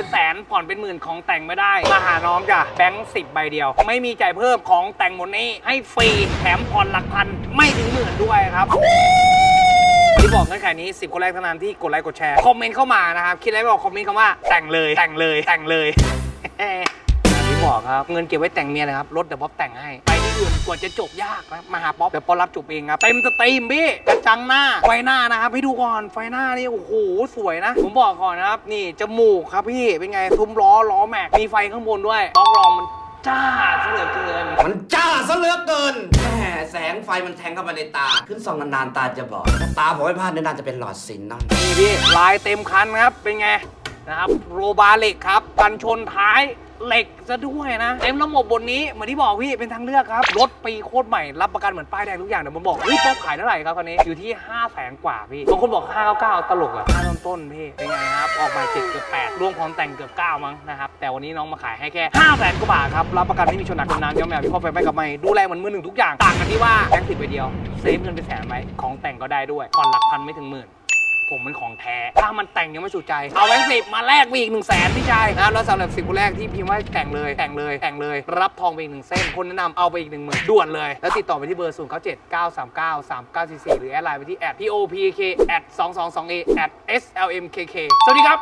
เป็นแสนผ่อนเป็นหมื่นของแต่งไม่ได้มาหาน้องจ้ะแบงค์สิบใบเดียว ไม่มีจ่ายเพิ่มของแต่งหมดนี้ให้ฟรีแถมผ่อนหลักพันไม่ถึงหมื่นด้วยครับที่บอกเงื่อนไขนี้ 10 คนแรกเท่านั้นที่กดไลค์กดแชร์คอมเมนต์เข้ามานะครับคิดอะไรไม่ออกคอมเมนต์คำว่าแต่งเลยแต่งเลยแต่งเลย บอกครับ เงินเก็บไว้แต่งเมียนะครับ รถเดี๋ยวป๊อปแต่งให้ ไปที่อื่นกว่าจะจบยากนะมาหาป๊อปเดี๋ยวป๊อปรับจบเองครับ เต็มสตรีมพี่กระจังหน้า ไฟหน้านะครับให้ดูก่อน ไฟหน้านี่โอ้โหสวยนะ ผมบอกก่อนนะครับ นี่จมูกครับพี่ เป็นไงซุ้มล้อล้อแม็ก มีไฟข้างบนด้วยล้อรองมันจ้าซะเหลือเกิน มันจ้าซะเหลือเกินแหมแสงไฟมันแทงเข้ามาในตา ขึ้นส่องนานๆตาจะบอดถ้าตาผมไม่พลาดแน่นอนจะเป็นหลอดสินน้องนี่พี่ลายเต็มคันครับ เป็นไงนะครับ โรบาเหล็กครับ กันชนท้าย เหล็กซะด้วยนะเต็มระบบบนนี้เหมือนที่บอกพี่เป็นทางเลือกครับ รถปีโคตรใหม่รับประกันเหมือนป้ายแดงทุกอย่างเดี๋ยวผมบอกเฮ้ยป๊อปขายเท่าไหร่ครับคันนี้อยู่ที่5 0 0แสนกว่าพี่บางคนบอก599ตลกอะ5ต้นต้นพี่เป็นไงครับออกมาเจ็ดเกือบ8รวมของแต่งเกือบ9มั้งนะครับแต่วันนี้น้องมาขายให้แค่5 0 0แสนกว่าบาทครับรับประกันไม่มีชนหนักชนน้ำย้อมแมวพี่พ่อไฟไปกับไม่ดูแลเหมือนมือหนึ่งทุกอย่างต่างกันที่ว่าแบงค์สิบไปเดียวเซฟเงินไปแสนไหมของแต่งก็ได้ด้วยผ่อนหลักพันไม่ถึงหมื่น ผมมันของแท้ ถ้ามันแต่งยังไม่สุดใจ เอาแบงค์สิบมาแลกไปอีกหนึ่งแสนพี่ชายนะครับแล้วสำหรับสิบคนแรกที่พิมพ์ว่าแต่งเลยแต่งเลยแต่งเลย รับทองไปอีกหนึ่งเส้น คนแนะนำเอาไปอีกหนึ่งหมื่นด่วนเลย แล้วติดต่อไปที่เบอร์ศูนย์เก้าเจ็ดเก้าสามเก้าสามเก้าสี่สี่หรือแอดไลน์ไปที่ at p o p k at 2 2 2 a at s l m k k สวัสดีครับ